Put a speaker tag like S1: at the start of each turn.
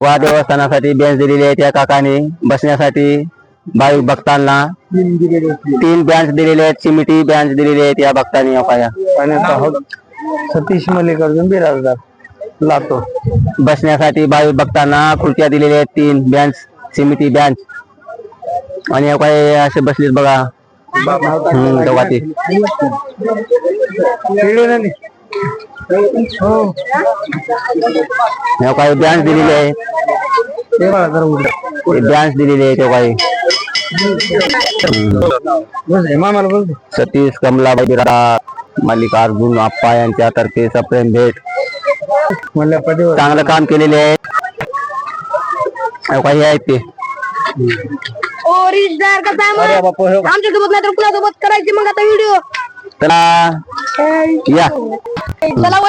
S1: वा देवस्थानासाठी बेंच दिलेले आहेत या काकाने. बसण्यासाठी भाविक भक्तांना तीन बेंच दिलेले आहेत चिमिटी बेंच दिलेले आहेत या भक्तांनी हो-
S2: सतीश मल्लिकार्जुन बिराजदार लातूर
S1: बसण्यासाठी भाविक भक्तांना खुर्च्या दिलेल्या आहेत तीन बेंच सिमिटी बेंच आणि काय असे बसलेत बघा. ते हे. काय बेंच दिलेले आहे.
S2: ते बघा जरा उलट.
S1: बेंच दिलेले आहे तेव्हा काही
S2: बस हे मामाला बोल
S1: सतीश कमलाबाई बिराड मल्लिकार्जुन आप्पा यांच्यातर्फे सप्रेम भेट.
S2: म्हणल्या पाठीवर
S1: चांगलं काम केलेले आहे. हे काही आहेत ते.
S3: ओ रिश्तेदार कसा आहे
S2: अरे
S3: मग
S2: बापू हे बघ.
S3: आमच्यासोबत नाही तर कुणासोबत करायची मग आता व्हिडिओ
S1: चला.
S3: Yeah. Dalawa